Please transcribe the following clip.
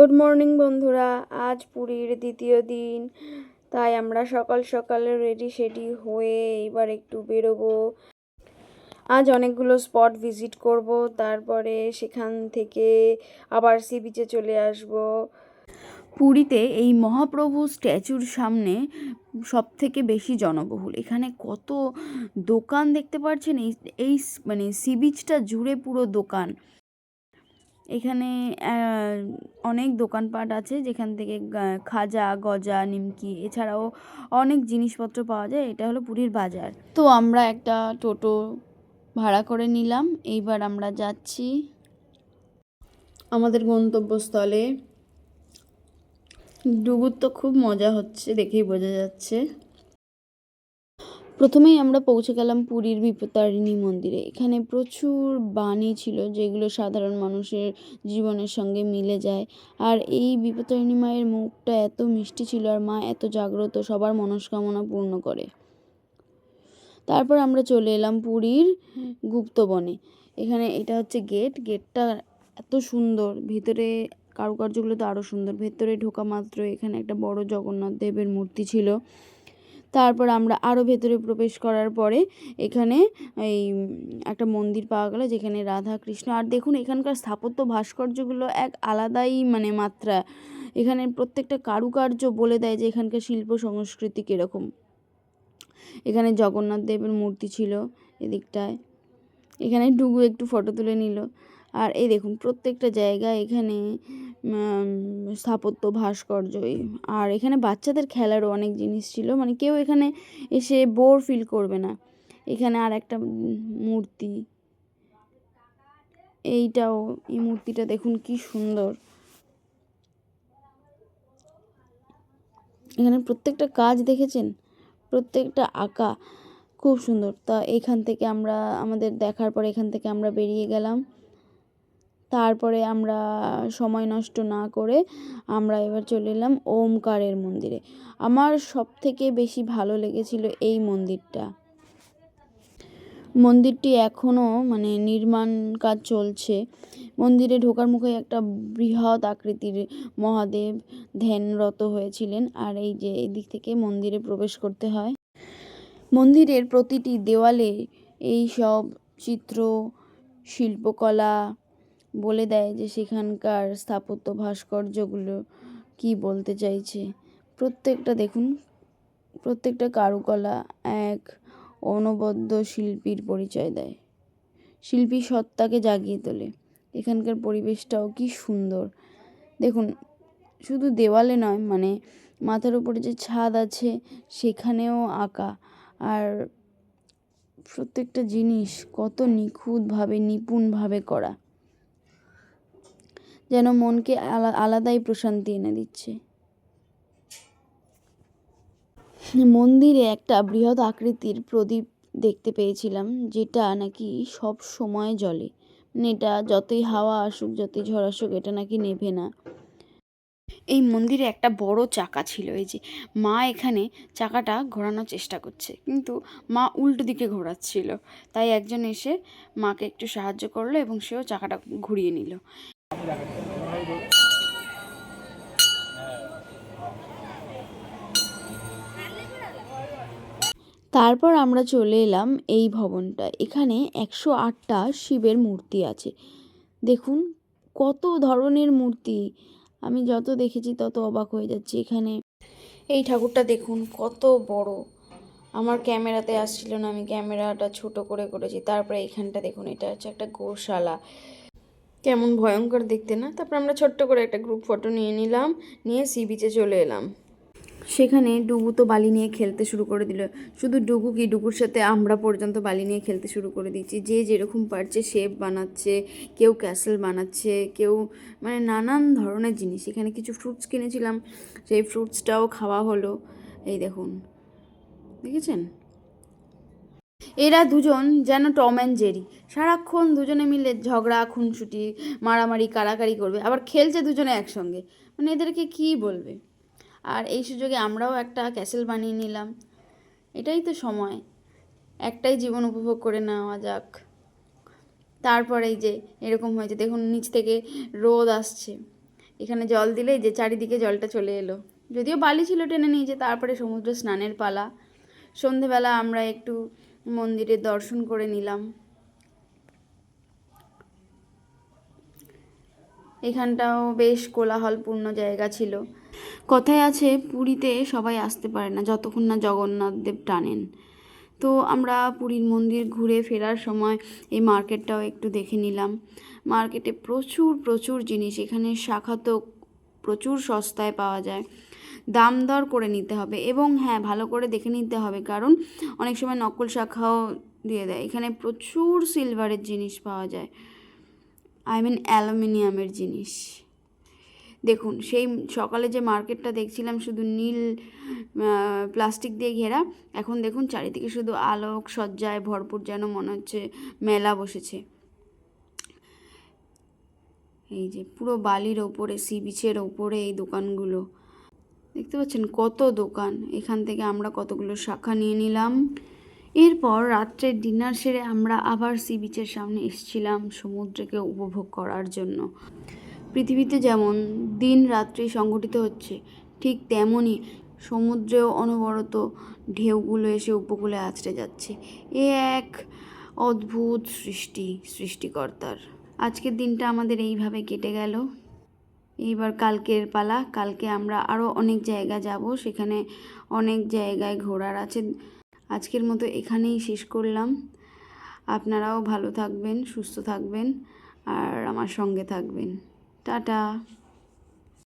Good morning বন্ধুরা। আজ পুরীর দ্বিতীয় দিন, তাই আমরা সকাল সকালে রেডি সেডি হয়ে এবার একটু বেরোবো। আজ অনেকগুলো স্পট ভিজিট করব, তারপরে সেখান থেকে আবার সি বিচে চলে আসব। পুরীতে এই মহাপ্রভু স্ট্যাচুর সামনে সব থেকে বেশি জনবহুল। এখানে কত দোকান দেখতে পাচ্ছেন এই এই মানে সি বিচটা জুড়ে পুরো দোকান। এখানে অনেক দোকানপাট আছে যেখান থেকে খাজা, গজা, নিমকি এছাড়াও অনেক জিনিসপত্র পাওয়া যায়। এটা হলো পুরীর বাজার। তো আমরা একটা টোটো ভাড়া করে নিলাম। এইবার আমরা যাচ্ছি আমাদের গন্তব্যস্থলে। ডুবুর তো খুব মজা হচ্ছে দেখেই বোঝা যাচ্ছে। প্রথমেই আমরা পৌঁছে গেলাম পুরীর বিপত্তারিণী মন্দিরে। এখানে প্রচুর বাণী ছিল যেগুলো সাধারণ মানুষের জীবনের সঙ্গে মিলে যায়। আর এই বিপত্তারিণী মায়ের মুখটা এত মিষ্টি ছিল আর মা এত জাগ্রত, সবার মনস্কামনা পূর্ণ করে। তারপর আমরা চলে এলাম পুরীর গুপ্তবনে। এখানে এটা হচ্ছে গেট। গেটটা এত সুন্দর। ভিতরে কারুকার্যগুলো তো আরও সুন্দর। ভেতরে ঢোকা মাত্র এখানে একটা বড় জগন্নাথ দেবের মূর্তি ছিল। তারপর আমরা আরও ভেতরে প্রবেশ করার পরে এখানে এই একটা মন্দির পাওয়া গেল যেখানে রাধা কৃষ্ণ। আর দেখুন, এখানকার স্থাপত্য ভাস্কর্যগুলো এক আলাদাই মানে মাত্রা। এখানে প্রত্যেকটা কারুকার্য বলে দেয় যে এখানকার শিল্প সংস্কৃতি কীরকম। এখানে জগন্নাথ দেবের মূর্তি ছিল এদিকটায়। এখানে ডুগু একটু ফটো তুলে নিল। আর এই দেখুন, প্রত্যেকটা জায়গায় এখানে স্থাপত্য ভাস্কর্য আর এখানে বাচ্চাদের খেলারও অনেক জিনিস ছিল। মানে কেউ এখানে এসে বোর ফিল করবে না। এখানে আর একটা মূর্তি। এইটাও, এই মূর্তিটা দেখুন কি সুন্দর। এখানে প্রত্যেকটা কাজ দেখেছেন? প্রত্যেকটা আঁকা খুব সুন্দর। তা এখান থেকে আমরা, আমাদের দেখার পর এখান থেকে আমরা বেরিয়ে গেলাম। তারপরে আমরা সময় নষ্ট না করে আমরা এবার চলে এলাম ওমকারের মন্দিরে। আমার সব থেকে বেশি ভালো লেগেছিল এই মন্দিরটা। মন্দিরটি এখনও মানে নির্মাণ কাজ চলছে। মন্দিরে ঢোকার মুখে একটা বৃহৎ আকৃতির মহাদেব ধ্যানরত হয়েছিলেন আর এই যে এই দিক থেকে মন্দিরে প্রবেশ করতে হয়। মন্দিরের প্রতিটি দেওয়ালে এই সব চিত্র, শিল্পকলা বলে দেয় যে সেখানকার স্থাপত্য ভাস্কর্যগুলো কি বলতে চাইছে। প্রত্যেকটা দেখুন, প্রত্যেকটা কারুকলা এক অনবদ্য শিল্পীর পরিচয় দেয়। শিল্পী সত্তাকে জাগিয়ে তোলে। এখানকার পরিবেশটাও কি সুন্দর। দেখুন, শুধু দেওয়ালে নয় মানে মাথার উপরে যে ছাদ আছে সেখানেও আঁকা। আর প্রত্যেকটা জিনিস কত নিখুঁতভাবে, নিপুণভাবে করা। যেন মনকে আলা- আলাদাই প্রশান্তি এনে দিচ্ছে। মন্দিরে একটা বৃহৎ আকৃতির প্রদীপ দেখতে পেয়েছিলাম, যেটা নাকি সব সময় জ্বলে। মানে এটা যতই হাওয়া আসুক, যতই ঝড় আসুক, এটা নাকি নেভে না। এই মন্দিরে একটা বড় চাকা ছিল, এই যে মা এখানে চাকাটা ঘোরানোর চেষ্টা করছে, কিন্তু মা উল্টো দিকে ঘোরাচ্ছিল। তাই একজন এসে মাকে একটু সাহায্য করল এবং সেও চাকাটা ঘুরিয়ে নিল। তারপর আমরা চলে এলাম এই ভবনটা। এখানে একশো আটটা শিবের মূর্তি আছে। দেখুন, কত ধরনের মূর্তি। আমি যত দেখেছি তত অবাক হয়ে যাচ্ছি এখানে। এই ঠাকুরটা দেখুন, কত বড়। আমার ক্যামেরাতে আসছিল না, আমি ক্যামেরাটা ছোট করে করেছি। তারপরে এখানটা দেখুন, এটা হচ্ছে একটা গোশালা। কেমন ভয়ঙ্কর দেখতে না? তারপর আমরা ছোট্ট করে একটা গ্রুপ ফটো নিয়ে নিলাম, নিয়ে সি বিচে চলে এলাম। সেখানে ডুগু তো বালি নিয়ে খেলতে শুরু করে দিল। শুধু ডুগু কি, ডুগুর সাথে আমরা পর্যন্ত বালি নিয়ে খেলতে শুরু করে দিচ্ছি যে যেরকম পারছে শেপ বানাচ্ছে, কেউ ক্যাসেল বানাচ্ছে, কেউ মানে নানান ধরনের জিনিস। এখানে কিছু ফ্রুটস কিনেছিলাম, সেই ফ্রুটসটাও খাওয়া হলো। এই দেখুন, দেখেছেন? এরা দুজন যেন টম অ্যান্ড জেরি। সারাক্ষণ দুজনে মিলে ঝগড়া, খুনসুটি, মারামারি, কারাকারি করবে। আবার খেলছে দুজনে একসঙ্গে। মানে এদেরকে কী বলবে? আর এই সুযোগে আমরাও একটা ক্যাসেল বানিয়ে নিলাম। এটাই তো সময়। একটাই জীবন উপভোগ করে নেওয়া যাক। তারপরে এই যে এরকম হয়েছে, দেখুন নিচ থেকে রোদ আসছে। এখানে জল দিলেই যে চারিদিকে জলটা চলে এলো। যদিও বালি ছিল টেনে নিয়েছে তারপরে সমুদ্র স্নানের পালা। সন্ধেবেলা আমরা একটু মন্দিরের দর্শন করে নিলাম। এখানটাও বেশ কোলাহলপূর্ণ জায়গা ছিল। কথায় আছে, পুরীতে সবাই আসতে পারে না, যতক্ষণ না জগন্নাথ দেব টানেন। তো আমরা পুরীর মন্দির ঘুরে ফেরার সময় এই মার্কেটটাও একটু দেখে নিলাম। মার্কেটে প্রচুর প্রচুর জিনিস, এখানে শাখা তো প্রচুর সস্তায় পাওয়া যায়। দাম দর করে নিতে হবে এবং হ্যাঁ ভালো করে দেখে নিতে হবে, কারণ অনেক সময় নকল শাখাও দিয়ে দেয়। এখানে প্রচুর সিলভারের জিনিস পাওয়া যায়। আই মিন অ্যালুমিনিয়ামের জিনিস। দেখুন, সেই সকালে যে মার্কেটটা দেখছিলাম শুধু নীল প্লাস্টিক দিয়ে ঘেরা, এখন দেখুন চারিদিকে শুধু আলোক সজ্জায় ভরপুর যেন মনে হচ্ছে মেলা বসেছে। এই যে পুরো বালির ওপরে, সি বিচের ওপরে এই দোকানগুলো। দেখতে পাচ্ছেন কত দোকান, এখান থেকে আমরা কতগুলো শাখা নিয়ে নিলাম। এরপর রাত্রে ডিনার সেরে আমরা আবার সি বিচের সামনে এসেছিলাম সমুদ্রকে উপভোগ করার জন্য। পৃথিবীতে যেমন দিন রাত্রি সংঘটিত হচ্ছে, ঠিক তেমনই সমুদ্রেও অনবরত ঢেউগুলো এসে উপকূলে আছড়ে যাচ্ছে। এ এক অদ্ভুত সৃষ্টি, সৃষ্টিকর্তার। আজকের দিনটা আমাদের এইভাবে কেটে গেল। এইবার কালকের পালা, কালকে আমরা আরও অনেক জায়গা যাব, সেখানে অনেক জায়গায় ঘোরার আছে। আজকের মতো এখানেই শেষ করলাম। আপনারাও ভালো থাকবেন, সুস্থ থাকবেন, আর আমার সঙ্গে থাকবেন। টাটা